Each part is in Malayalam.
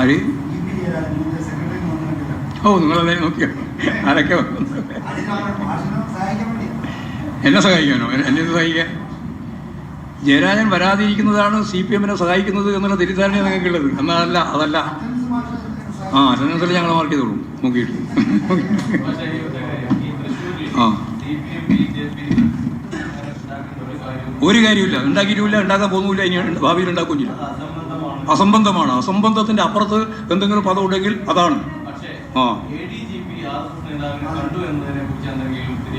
ആര്? ഓ നിങ്ങളെ നോക്കിയോ? ആരൊക്കെ എന്നെ സഹായിക്കാനോ? എന്നെ സഹായിക്കാൻ? ജയരാജൻ വരാതിരിക്കുന്നതാണ് സി പി എമ്മിനെ സഹായിക്കുന്നത് എന്നുള്ള തെറ്റിദ്ധാരണ നിങ്ങൾക്കുള്ളത്. എന്നതല്ല അതല്ല ആ അറ്റൻഡൻസിൽ ഞങ്ങൾ മാർക്ക് ചെയ്തോളൂ. നോക്കിയിട്ട്. ആ. ഒരു ഒരു കാര്യമില്ല ഉണ്ടാക്കിയിട്ടുമില്ല ഉണ്ടാക്കാൻ പോകുന്നില്ല ഇനി ഭാവിയിൽ ഉണ്ടാക്കുകയും ചെയ്യില്ല അസംബന്ധമാണ്. അസംബന്ധത്തിന്റെ അപ്പുറത്ത് എന്തെങ്കിലും പദം ഉണ്ടെങ്കിൽ അതാണ്. ആ.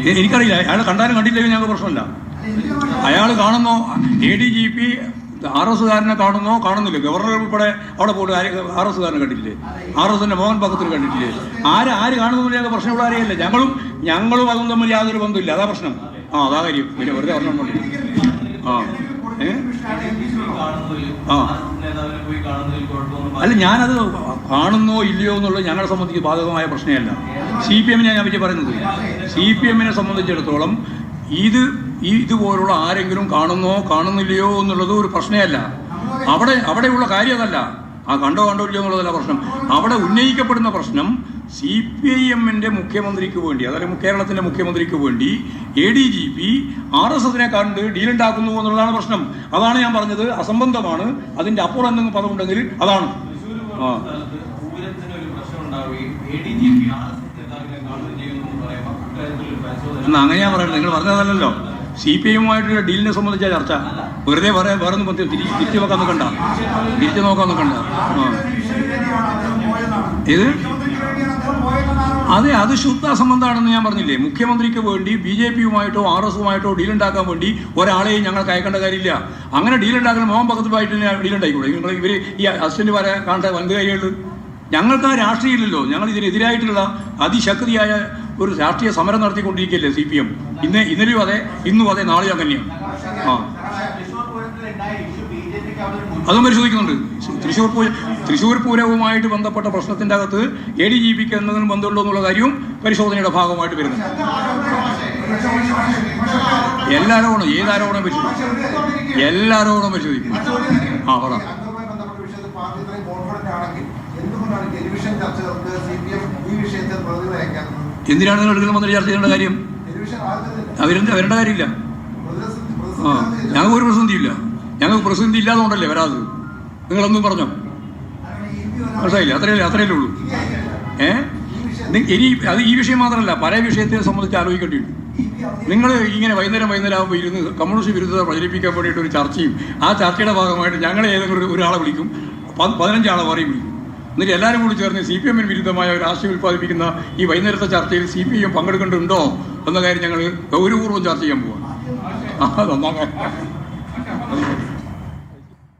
എനിക്കറിയില്ല. അയാൾ കണ്ടാലും കണ്ടില്ലെങ്കിൽ ഞങ്ങൾക്ക് പ്രശ്നമില്ല. അയാൾ കാണുന്നോ. A D G P R S കാരനെ കാണുന്നോ കാണുന്നില്ല. ഗവർണർ ഉൾപ്പെടെ അവിടെ പോയിട്ട് ആർ എസ് കാരനെ കണ്ടിട്ടില്ലേ? ആർ എസിന്റെ മോഹൻ ഭഗത്തിൽ കണ്ടിട്ടില്ലേ? ആര് ആര് കാണുന്നു ഞങ്ങൾക്ക് പ്രശ്നമുള്ള അറിയില്ല ഞങ്ങളും ഞങ്ങളും അതും തമ്മിൽ യാതൊരു ബന്ധമില്ല അതാ പ്രശ്നം. ആ അതാ കാര്യം. പിന്നെ വെറുതെ പറഞ്ഞോണ്ടില്ല ആ. ഏ? ആ. അല്ല ഞാനത് കാണുന്നോ ഇല്ലയോ എന്നുള്ളത് ഞങ്ങളെ സംബന്ധിച്ച് ബാധകമായ പ്രശ്നമല്ല. സി പി എമ്മിനെ ഞാൻ പറ്റി പറയുന്നത് സി പി എമ്മിനെ സംബന്ധിച്ചിടത്തോളം ഇത് ഇതുപോലുള്ള ആരെങ്കിലും കാണുന്നോ കാണുന്നില്ലയോ എന്നുള്ളത് ഒരു പ്രശ്നമല്ല. അവിടെ അവിടെയുള്ള കാര്യം അതല്ല. ആ കണ്ടോ കണ്ടോ ഇല്ലയോ എന്നുള്ളതല്ല പ്രശ്നം. അവിടെ ഉന്നയിക്കപ്പെടുന്ന പ്രശ്നം സി പി ഐ എമ്മിന്റെ മുഖ്യമന്ത്രിക്ക് വേണ്ടി അതായത് കേരളത്തിന്റെ മുഖ്യമന്ത്രിക്ക് വേണ്ടി A D G P R S എസിനെ കണ്ട് ഡീലുണ്ടാക്കുന്നു എന്നുള്ളതാണ് പ്രശ്നം. അതാണ് ഞാൻ പറഞ്ഞത്. അസംബന്ധമാണ്. അതിന്റെ അപ്പുറം എന്തെങ്കിലും പദമുണ്ടെങ്കിൽ അതാണ്. ആ. എന്നാ അങ്ങനെ ഞാൻ പറയുന്നത് നിങ്ങൾ പറഞ്ഞതല്ലല്ലോ. സി പി ഐയുമായിട്ടുള്ള ഡീലിനെ സംബന്ധിച്ച ചർച്ച. വെറുതെ പറയാൻ വേറെ ഒന്നും തിരിച്ച് തിരിച്ചു നോക്കാൻ നോക്കണ്ട തിരിച്ചു നോക്കാൻ നോക്കണ്ട ഇത് അതെ അത് ശുദ്ധ അസംബന്ധമാണെന്ന് ഞാൻ പറഞ്ഞില്ലേ. മുഖ്യമന്ത്രിക്ക് വേണ്ടി ബി ജെ പിയുമായിട്ടോ ആർ എസുമായിട്ടോ ഡീലുണ്ടാക്കാൻ വേണ്ടി ഒരാളെയും ഞങ്ങൾക്ക് അയക്കേണ്ട കാര്യമില്ല. അങ്ങനെ ഡീലുണ്ടാക്കുന്ന മോഹൻ ഭഗത്തുമായിട്ട് ഡീലുണ്ടായിക്കൂടെ? നിങ്ങൾ ഇവർ ഈ അസിസ്റ്റന്റ് പറയാൻ കാണേണ്ട വലുത് കാര്യമുള്ളൂ ഞങ്ങൾക്ക് ആ രാഷ്ട്രീയമില്ലല്ലോ. ഞങ്ങൾ ഇതിനെതിരായിട്ടുള്ള അതിശക്തിയായ ഒരു രാഷ്ട്രീയ സമരം നടത്തിക്കൊണ്ടിരിക്കുകയല്ലേ സി പി എം? ഇന്ന് ഇന്നലെയും അതെ ഇന്നും അതെ നാളെയും അങ്ങനെയാണ് ആ. അതും പരിശോധിക്കുന്നുണ്ട്. തൃശ്ശൂർ പൂര തൃശ്ശൂർ പൂരവുമായിട്ട് ബന്ധപ്പെട്ട പ്രശ്നത്തിന്റെ അകത്ത് എ ഡി ജി പിക്ക് എന്തെങ്കിലും ബന്ധമുള്ളൂ എന്നുള്ള കാര്യവും പരിശോധനയുടെ ഭാഗമായിട്ട് വരുന്നുണ്ട്. എല്ലാരോടും ഏതാരോടും പരിശോധിക്കും. എല്ലാരോടും പരിശോധിക്കും. ആ പറ. ടെലിവിഷൻ ചർച്ചകൾക്ക് സി പി എം ഈ വിഷയത്തിൽ പ്രതികളെ അയക്കാത്തത്? എന്തിനാണ് നിങ്ങൾ എടുക്കുന്ന ചർച്ച ചെയ്യേണ്ട കാര്യം? അവരെന്താ വരേണ്ട കാര്യമില്ല. ആ ഞങ്ങൾക്ക് ഒരു പ്രതിസന്ധിയില്ല. ഞങ്ങൾക്ക് പ്രതിസന്ധി ഇല്ലാതുകൊണ്ടല്ലേ വരാത് നിങ്ങളൊന്നും പറഞ്ഞോ? മനസ്സിലായില്ല? അത്രയല്ലേ അത്രയല്ലേ ഉള്ളൂ. ഏ? ഇനി അത് ഈ വിഷയം മാത്രമല്ല പല വിഷയത്തെ സംബന്ധിച്ച് ആലോചിക്കേണ്ടിയുണ്ട്. നിങ്ങൾ ഇങ്ങനെ വൈകുന്നേരം വൈകുന്നേരം ആകുമ്പോൾ ഇരുന്ന് കമ്മ്യൂണിസ്റ്റ് വിരുദ്ധത പ്രചരിപ്പിക്കാൻ വേണ്ടിയിട്ട് ഒരു ചർച്ചയും ആ ചർച്ചയുടെ ഭാഗമായിട്ട് ഞങ്ങളെ ഏതെങ്കിലും ഒരാളെ വിളിക്കും. പതിനഞ്ചാളെ പറയും വിളിക്കും. എന്നിട്ട് എല്ലാവരും കൂടി ചേർന്ന് സി പി എമ്മിന് വിരുദ്ധമായ ഒരു ആശയം ഉൽപ്പാദിപ്പിക്കുന്ന ഈ വൈകുന്നേരത്തെ ചർച്ചയിൽ സി പി എം പങ്കെടുക്കേണ്ടതുണ്ടോ എന്ന കാര്യം ഞങ്ങൾ ഗൗരവപൂർവം ചർച്ച ചെയ്യാൻ പോവാം. ആ